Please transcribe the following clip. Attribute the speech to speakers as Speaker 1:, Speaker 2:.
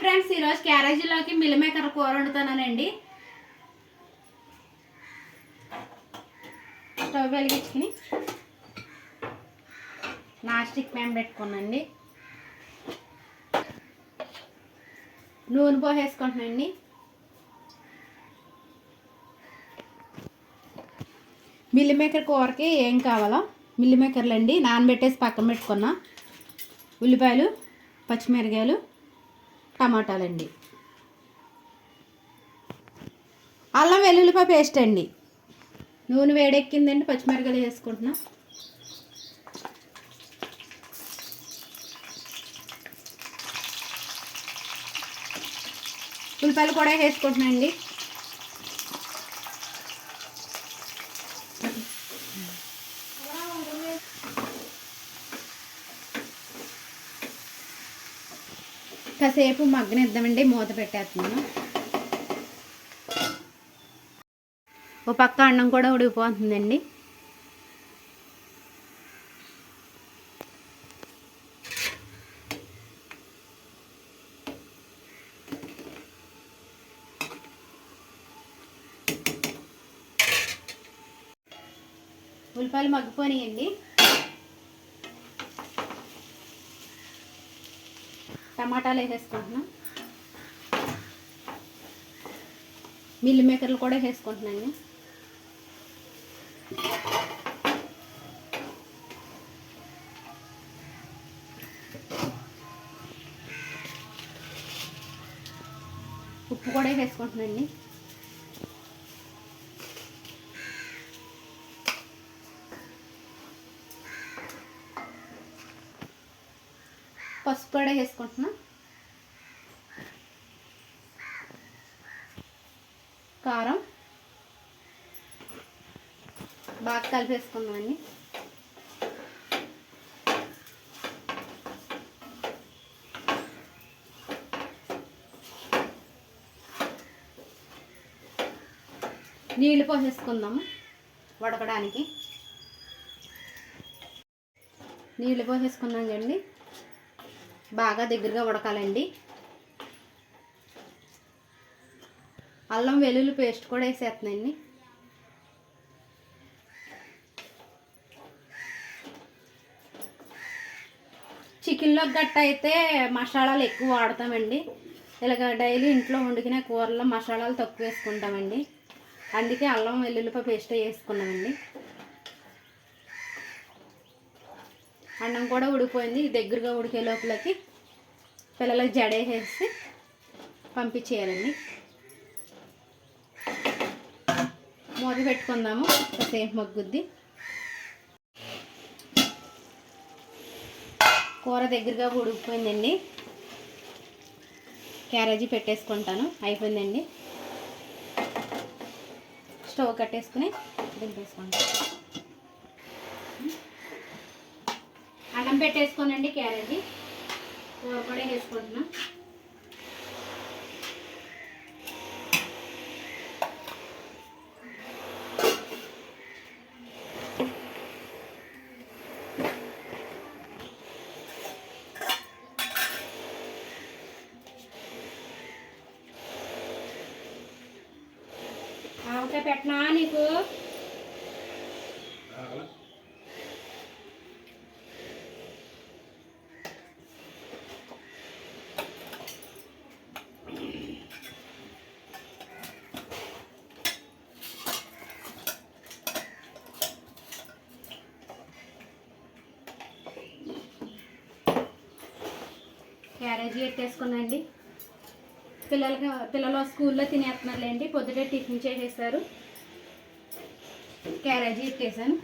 Speaker 1: Friends ఈరోజు క్యారేజీలోకి meal maker maker కూర వండుతానండి స్టవ్ వెలిగించుకుని నాస్టిక్ ప్యాన్ పెట్టుకున్నాండి. నూనె పోసేసుకుంటున్నాండి మిల్లి మేకర్ కూరకి ఏం కావాలో మిల్లి మేకర్లు అండి నానబెట్టేసి పక్కన పెట్టుకున్నా. ఉల్లిపాయలు పచ్చిమిరకాయలు టమాటాలండి. అల్లం వెల్లుల్లిపాయ పేస్ట్ అండి. నూనె వేడెక్కిందండి పచ్చిమిరగలు వేసుకుంటున్నా. ఉల్లిపాయలు కూడా వేసుకుంటున్నా అండి. కాసేపు మగ్గనిద్దామండి మూత పెట్టేస్తున్నాను. ఓ పక్క అన్నం కూడా ఉడికిపోతుందండి. ఉల్లిపాయలు మగ్గిపోయినాయండి. టమాటాలు వేసేసుకుంటున్నాం. మిల్లి మేకర్లు కూడా వేసుకుంటున్నాను ఉప్పు కూడా వేసుకుంటున్నాండి పసుపు కూడా వేసుకుంటున్నా. కారం. బాగా కలిపేసుకుందామండి నీళ్ళు పోసేసుకుందాము వడకడానికి. నీళ్ళు పోసేసుకున్నాం కండి బాగా దగ్గరగా ఉడకాలండి. అల్లం వెల్లుల్లి పేస్ట్ కూడా వేసేస్తున్నాండి చికెన్లో గట్ట అయితే మసాలాలు ఎక్కువ వాడతామండి. ఇలాగ డైలీ ఇంట్లో వండుకునే కూరలో మసాలాలు తక్కువ వేసుకుంటామండి. అందుకే అల్లం వెల్లుల్లిపాయ పేస్ట్ వేసుకున్నామండి. అన్నం కూడా ఉడికిపోయింది. దగ్గరగా ఉడికే లోపలికి పిల్లలకి జడేసేసి పంపించేయాలండి. మూత పెట్టుకుందాము. కాసేపు మగ్గుద్ది. కూర దగ్గరగా ఉడికిపోయిందండి. క్యారేజీ పెట్టేసుకుంటాను. అయిపోయిందండి. స్టవ్ కట్టేసుకుని దింపేసుకుంటాను. అన్నం పెట్టేసుకోనండి క్యారెట్ కూర కూడా వేసుకుంటున్నాం. ఆవకాయ పెట్టనా నీకు? క్యారేజీ ఎట్టేసుకున్నాండి. పిల్లలకి పిల్లలు స్కూల్లో తినేస్తున్నారులేండి. పొద్దుటే టిఫిన్ చేసేసారు. క్యారేజీ ఎట్టేసాను.